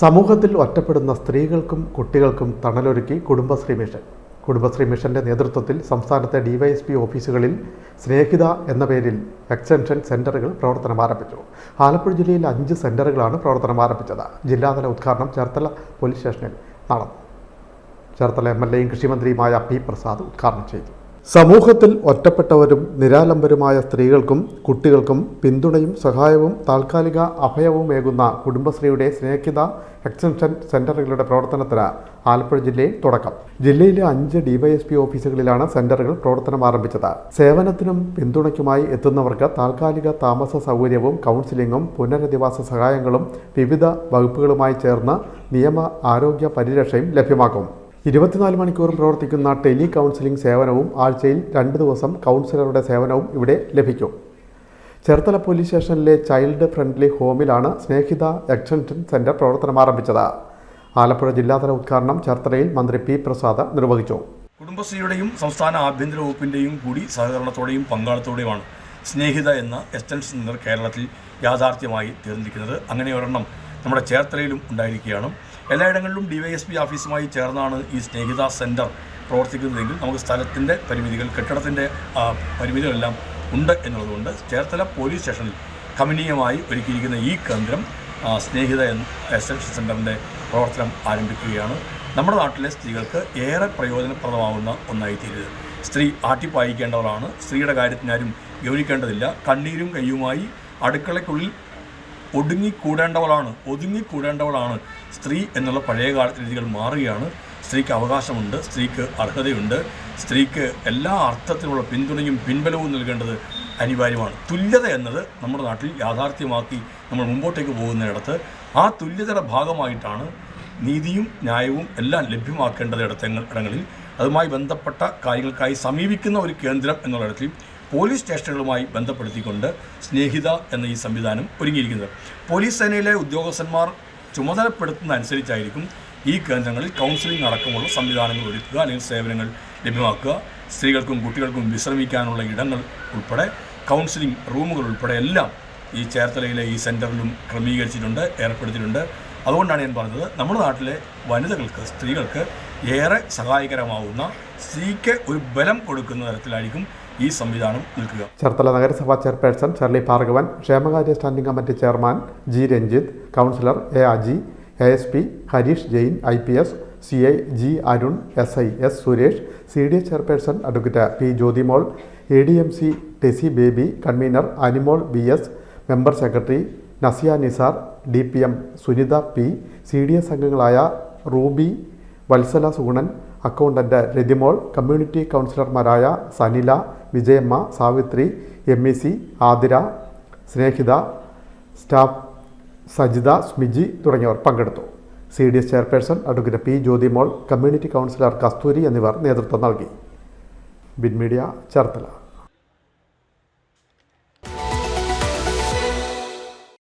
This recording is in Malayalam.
സമൂഹത്തിൽ ഒറ്റപ്പെടുന്ന സ്ത്രീകൾക്കും കുട്ടികൾക്കും തണലൊരുക്കി കുടുംബശ്രീ മിഷൻ. കുടുംബശ്രീ മിഷന്റെ നേതൃത്വത്തിൽ സംസ്ഥാനത്തെ ഡിവൈഎസ്പി ഓഫീസുകളിൽ സ്നേഹിത എന്ന പേരിൽ എക്സ്റ്റൻഷൻ സെന്ററുകൾ പ്രവർത്തനം ആരംഭിച്ചു. ആലപ്പുഴ ജില്ലയിൽ അഞ്ച് സെന്ററുകളാണ് പ്രവർത്തനം ആരംഭിച്ചത്. ജില്ലാതല ഉദ്ഘാടനം ചേർത്തല പോലീസ് സ്റ്റേഷനിൽ നടന്നു. ചേർത്തല എം എൽ എയും കൃഷിമന്ത്രിയുമായ പി പ്രസാദ് ഉദ്ഘാടനം ചെയ്തു. സമൂഹത്തിൽ ഒറ്റപ്പെട്ടവരും നിരാലംബരുമായ സ്ത്രീകൾക്കും കുട്ടികൾക്കും പിന്തുണയും സഹായവും താൽക്കാലിക അഭയവുമേകുന്ന കുടുംബശ്രീയുടെ സ്നേഹിത എക്സ്റ്റൻഷൻ സെന്ററുകളുടെ പ്രവർത്തനത്തിന് ആലപ്പുഴ ജില്ലയിൽ തുടക്കം. ജില്ലയിലെ അഞ്ച് ഡിവൈഎസ്പി ഓഫീസുകളിലാണ് സെന്ററുകൾ പ്രവർത്തനം ആരംഭിച്ചത്. സേവനത്തിനും പിന്തുണയ്ക്കുമായി എത്തുന്നവർക്ക് താൽക്കാലിക താമസ സൗകര്യവും കൗൺസിലിംഗും പുനരധിവാസ സഹായങ്ങളും വിവിധ വകുപ്പുകളുമായി ചേർന്ന് നിയമ ആരോഗ്യ പരിരക്ഷയും ലഭ്യമാക്കും. ഇരുപത്തിനാല് മണിക്കൂറും പ്രവർത്തിക്കുന്ന ടെലി കൗൺസിലിംഗ് സേവനവും ആഴ്ചയിൽ രണ്ട് ദിവസം കൗൺസിലറുടെ സേവനവും ഇവിടെ ലഭിക്കും. ചേർത്തല പോലീസ് സ്റ്റേഷനിലെ ചൈൽഡ് ഫ്രണ്ട്ലി ഹോമിലാണ് സ്നേഹിത എക്സ്റ്റൻഷൻ സെന്റർ പ്രവർത്തനം ആരംഭിച്ചത്. ആലപ്പുഴ ജില്ലാതല ഉദ്ഘാടനം ചേർത്തലയിൽ മന്ത്രി പി പ്രസാദ് നിർവഹിച്ചു. കുടുംബശ്രീയുടെയും സംസ്ഥാന ആഭ്യന്തര വകുപ്പിന്റെയും കൂടി സഹകരണത്തോടെയും പങ്കാളിത്തോടെയുമാണ് സ്നേഹിത എന്ന എക്സ്റ്റൻഷൻ സെന്റർ കേരളത്തിൽ യാഥാർത്ഥ്യമായി തീർന്നിരിക്കുന്നത്. അങ്ങനെ ഒരെണ്ണം നമ്മുടെ ചേർത്തലയിലും ഉണ്ടായിരിക്കുകയാണ്. എല്ലായിടങ്ങളിലും ഡിവൈഎസ്പി ഓഫീസുമായി ചേർന്നാണ് ഈ സ്നേഹിത സെന്റർ പ്രവർത്തിക്കുന്നതെങ്കിൽ നമുക്ക് സ്ഥലത്തിന്റെ പരിമിതികൾ കെട്ടിടത്തിന്റെ പരിമിതികളെല്ലാം ഉണ്ട് എന്നുള്ളതുകൊണ്ട് ചേർത്തല പോലീസ് സ്റ്റേഷനിൽ കമനീയമായി ഒരുക്കിയിരിക്കുന്ന ഈ കേന്ദ്രം സ്നേഹിത എക്സ്റ്റൻഷൻ സെന്ററിന്റെ പ്രവർത്തനം ആരംഭിക്കുകയാണ്. നമ്മുടെ നാട്ടിലെ സ്ത്രീകൾക്ക് ഏറെ പ്രയോജനപ്രദമാവുന്ന ഒന്നായി സ്ത്രീ ആട്ടിപ്പായിക്കേണ്ടവളാണ് സ്ത്രീയുടെ കാര്യത്തിനാരും ഗൗനിക്കേണ്ടതില്ല കണ്ണീരും കയ്യുമായി അടുക്കളയ്ക്കുള്ളിൽ ഒടുങ്ങിക്കൂടേണ്ടവളാണ് ഒതുങ്ങിക്കൂടേണ്ടവളാണ്. സ്ത്രീ എന്നുള്ള പഴയ കാലത്തെ രീതികൾ മാറുകയാണ്. സ്ത്രീക്ക് അവകാശമുണ്ട് സ്ത്രീക്ക് അർഹതയുണ്ട്. സ്ത്രീക്ക് എല്ലാ അർത്ഥത്തിലുള്ള പിന്തുണയും പിൻബലവും നൽകേണ്ടത് അനിവാര്യമാണ്. തുല്യത എന്നത് നമ്മുടെ നാട്ടിൽ യാഥാർത്ഥ്യമാക്കി നമ്മൾ മുമ്പോട്ടേക്ക് പോകുന്നിടത്ത് ആ തുല്യതയുടെ ഭാഗമായിട്ടാണ് നീതിയും ന്യായവും എല്ലാം ലഭ്യമാക്കേണ്ടത് ഇടത്തങ്ങൾ ഇടങ്ങളിൽ. അതുമായി ബന്ധപ്പെട്ട കാര്യങ്ങൾക്കായി സമീപിക്കുന്ന ഒരു കേന്ദ്രം എന്നുള്ളിടത്തിൽ പോലീസ് സ്റ്റേഷനുകളുമായി ബന്ധപ്പെടുത്തിക്കൊണ്ട് സ്നേഹിത എന്ന ഈ സംവിധാനം ഒരുങ്ങിയിരിക്കുന്നത്. പോലീസ് സേനയിലെ ഉദ്യോഗസ്ഥന്മാർ ചുമതലപ്പെടുത്തുന്ന അനുസരിച്ചായിരിക്കും ഈ കേന്ദ്രങ്ങളിൽ കൗൺസിലിംഗ് അടക്കമുള്ള സംവിധാനങ്ങൾ ഒരുക്കുക അല്ലെങ്കിൽ സേവനങ്ങൾ ലഭ്യമാക്കുക. സ്ത്രീകൾക്കും കുട്ടികൾക്കും വിശ്രമിക്കാനുള്ള ഇടങ്ങൾ ഉൾപ്പെടെ കൗൺസിലിംഗ് റൂമുകൾ ഉൾപ്പെടെ എല്ലാം ഈ ചേർത്തലയിലെ ഈ സെന്ററിലും ക്രമീകരിച്ചിട്ടുണ്ട് ഏർപ്പെടുത്തിയിട്ടുണ്ട്. അതുകൊണ്ടാണ് ഞാൻ പറഞ്ഞത് നമ്മുടെ നാട്ടിലെ വനിതകൾക്ക് സ്ത്രീകൾക്ക് ഏറെ സഹായകരമാവുന്ന സ്ത്രീക്ക് ഒരു ബലം കൊടുക്കുന്ന തരത്തിലായിരിക്കും ഈ സംവിധാനം നിൽക്കുക. ചേർത്തല നഗരസഭാ ചെയർപേഴ്സൺ ഷെർലി ഭാർഗവൻ ക്ഷേമകാര്യ standing committee chairman G Ranjith councillor A Aji A S P Harish Jain I P S C I G Arun S I S Suresh C D S chairperson advocate P Jyothimol A D M C Tessy Baby convenor Animol B S member secretary Nasiya Nisar D P M Sunitha P C D S അംഗങ്ങളായ Ruby Vatsala Sugunan accountant Rathimol community കൗൺസിലർമാരായ Sanila Vijayamma Savithri M E C Athira Snehitha staff Sajitha Smiji തുടങ്ങിയവർ പങ്കെടുത്തു. C D S chairperson advocate P Jyothimol community councillor Kasthuri എന്നിവർ നേതൃത്വം നൽകി. ബിൻമീഡിയ ചേർത്തല